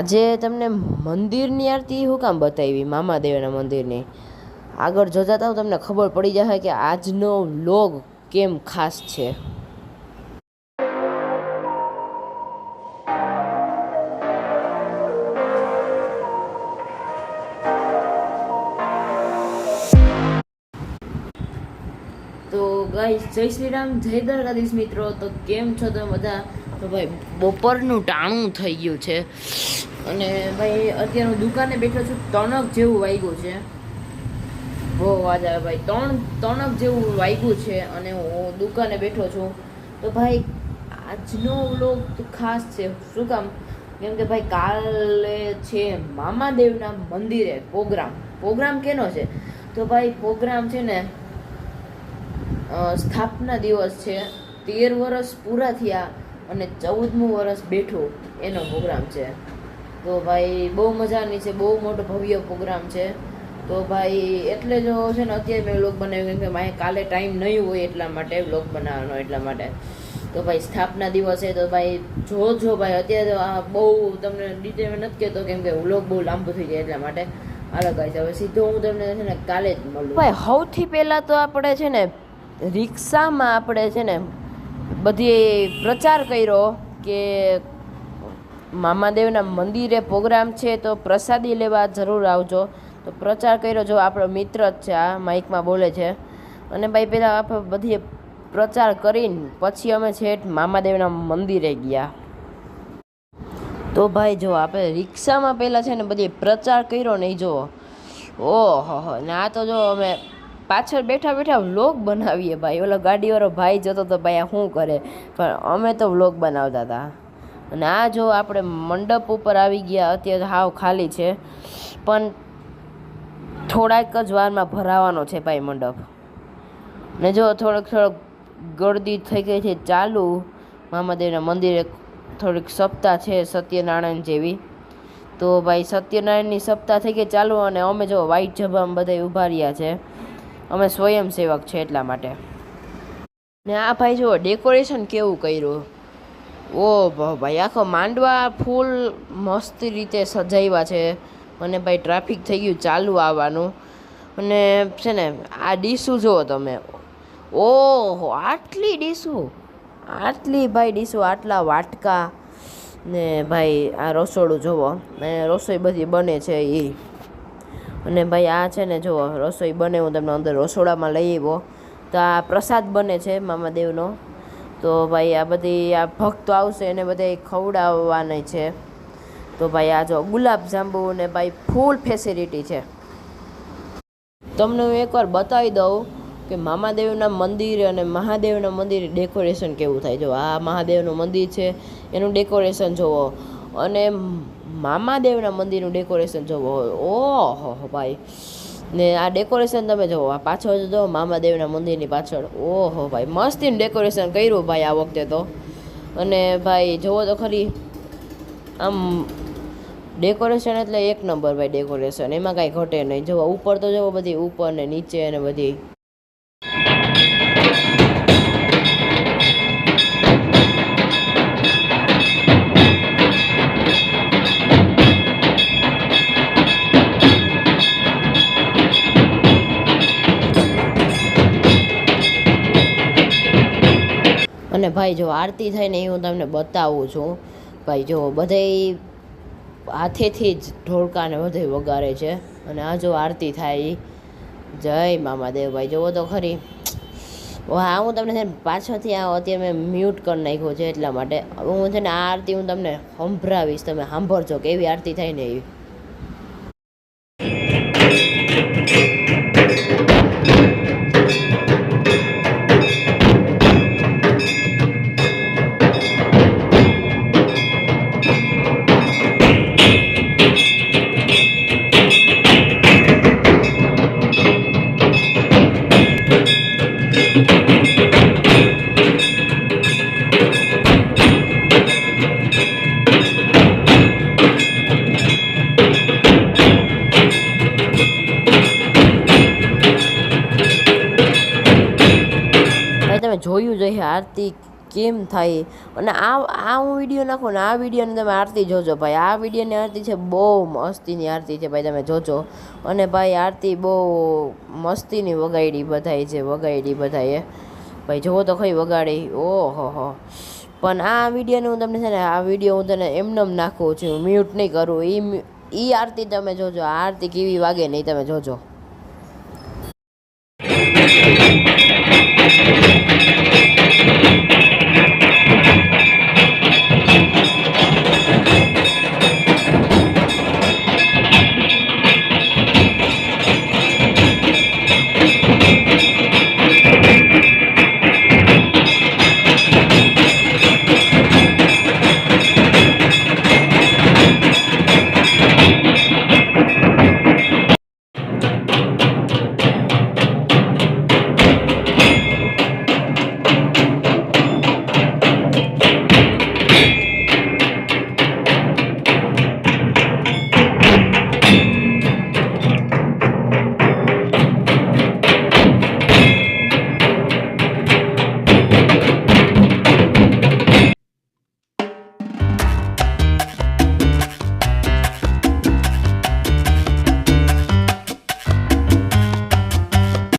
આજે તમને મંદિરની આરતી હું કામ બતાવી, મામાદેવના મંદિરની. આગળ જોતા થાવ તમને ખબર પડી જશે કે આજનો લોગ કેમ ખાસ છે. તો ગાઈસ, જય શ્રી રામ, જય દ્વારકાધીશ મિત્રો. તો કેમ છો તમે બધા? તો ભાઈ, બપોરનું ટાણું થઈ ગયું છે. અને ભાઈ અત્યારે હું દુકાને બેઠો છું તણક જેવું વાગ્યું છે. બહુ અવાજ આવે ભાઈ ત્રણ તણક જેવું વાગ્યું છે અને હું દુકાને બેઠો છું. તો ભાઈ, આજનો વ્લોગ ખાસ છે. શું કામ? કેમ કે ભાઈ, કાલે છે મામાદેવના મંદિરે પ્રોગ્રામ. પ્રોગ્રામ કેનો છે? તો ભાઈ, પ્રોગ્રામ છે ને સ્થાપના દિવસ છે. તેર વર્ષ પૂરા થયા અને ચૌદમું વર્ષ બેઠું એનો પ્રોગ્રામ છે. તો ભાઈ બહુ મજાની છે, બહુ મોટો ભવ્ય પ્રોગ્રામ છે. તો ભાઈ એટલે જો છે ને અત્યારે મેં વ્લોગ બનાવ્યો, કેમ કે મારે કાલે ટાઈમ નહીં હોય એટલા માટે વ્લોગ બનાવવાનો, એટલા માટે. તો ભાઈ સ્થાપના દિવસે તો ભાઈ જો જો ભાઈ અત્યારે આ બહુ તમને ડિટેલ નથી કહેતો, કેમ કે વ્લોગ બહુ લાંબુ થઈ જાય એટલા માટે. હાલો ગાઈસ હવે સીધો હું તમને છે ને કાલે જ મળું. ભાઈ, સૌથી પહેલાં તો આપણે છે ને રિક્ષામાં આપણે છે ને બધી પ્રચાર કર્યો કે મામાદેવના મંદિરે પ્રોગ્રામ છે તો પ્રસાદી લેવા જરૂર આવજો. તો પ્રચાર કર્યો જો આપણો મિત્ર જ છે આ માઇકમાં બોલે છે. અને ભાઈ, પહેલાં આપણે બધી પ્રચાર કરીને પછી અમે છેઠ મામાદેવના મંદિરે ગયા. તો ભાઈ, જો આપણે રિક્ષામાં પહેલાં છે ને બધી પ્રચાર કર્યો નહીં જો. ઓહો ને આ તો જો અમે પાછળ બેઠા બેઠા વ્લોગ બનાવીએ ભાઈ. ઓલો ગાડીવાળો ભાઈ જતો તો ભાઈ શું કરે? પણ અમે તો વ્લોગ બનાવતા હતા. અને આ જો આપણે મંડપ ઉપર આવી ગયા, અત્યારે હાવ ખાલી છે. પણ થોડાક જ વારમાં ભરાવાનો છે ભાઈ મંડપ. ને જો થોડોક થોડોક ગળદી થઈ ગઈ છે ચાલુ. મામાદેવના મંદિરે થોડીક સપ્તાહ છે સત્યનારાયણ જેવી. તો ભાઈ સત્યનારાયણની સપ્તાહ થઈ ગઈ ચાલુ અને અમે જો વ્હાઈટ જબામાં બધા ઊભા રહ્યા છે. અમે સ્વયંસેવક છે એટલા માટે. ને આ ભાઈ જો ડેકોરેશન કેવું કર્યું? ઓ ભાઈ, આખો માંડવા ફૂલ મસ્ત રીતે સજાવ્યા છે. અને ભાઈ ટ્રાફિક થઈ ગયું ચાલુ આવવાનું. અને છે ને, આ ડીશું જુઓ તમે. ઓહો, આટલી ડીશું. આટલી ભાઈ ડીશું, આટલા વાટકા. ને ભાઈ, આ રસોડું જુઓ. ને રસોઈ બધી બને છે એ અને ભાઈ, આ છે ને જુઓ, રસોઈ બને. હું તમને અંદર રસોડામાં લઈ આવ્યો. તો આ પ્રસાદ બને છે મામાદેવનો તો ભાઈ આ બધી આ ભક્તો આવશે એને બધા ખવડાવવાની છે. તો ભાઈ આ જો ગુલાબ જાંબુ ને ભાઈ ફૂલ ફેસિલિટી છે. તમને હું એકવાર બતાવી દઉં કે મામાદેવના મંદિર અને મહાદેવના મંદિર ડેકોરેશન કેવું થાય. જો આ મહાદેવનું મંદિર છે, એનું ડેકોરેશન જોવો. અને મામાદેવના મંદિરનું ડેકોરેશન જોવો. ઓહો, ભાઈ. ને આ ડેકોરેશન તમે જુઓ, આ પાછળ જો મામાદેવના મંદિરની પાછળ. ઓહો ભાઈ, મસ્તીનું ડેકોરેશન કર્યું ભાઈ આ વખતે તો. અને ભાઈ, જુઓ તો ખરી આમ ડેકોરેશન એટલે એક નંબર ભાઈ ડેકોરેશન એમાં કાંઈ ઘટે નહીં. જુઓ, ઉપર તો જુઓ બધી, ઉપર ને નીચે ને બધી. અને ભાઈ જો આરતી થાય ને એ હું તમને બતાવું છું. ભાઈ જો બધે હાથેથી જ ઢોળકાને બધે વગાડે છે. અને આ જો આરતી થાય. જય મામાદેવ ભાઈ જુઓ તો ખરી. હા હું તમને છે ને પાછળથી આ અત્યારે મેં મ્યુટ કરી નાખ્યો છે એટલા માટે. હું છે ને આ આરતી હું તમને સંભળાવીશ, તમે સાંભળજો કેવી આરતી થાય ને એવી. જોયું જોઈએ આરતી કેમ થાય. અને આ આ હું વીડિયો નાખું ને આ વિડીયોની તમે આરતી જોજો ભાઈ. આ વિડીયોની આરતી છે બહુ મસ્તીની આરતી છે ભાઈ તમે જોજો. અને ભાઈ આરતી બહુ મસ્તીની વગાડી બધાય છે વગાડી બધાએ ભાઈ જોવો તો ખરી વગાડી. ઓહો હો. પણ આ વિડીયોને હું તમને છે ને, આ વીડિયો હું તને એમનેમ નાખું છું. મ્યુટ નહીં કરું. એ એ આરતી તમે જોજો. આરતી કેવી વાગે નહીં તમે જોજો.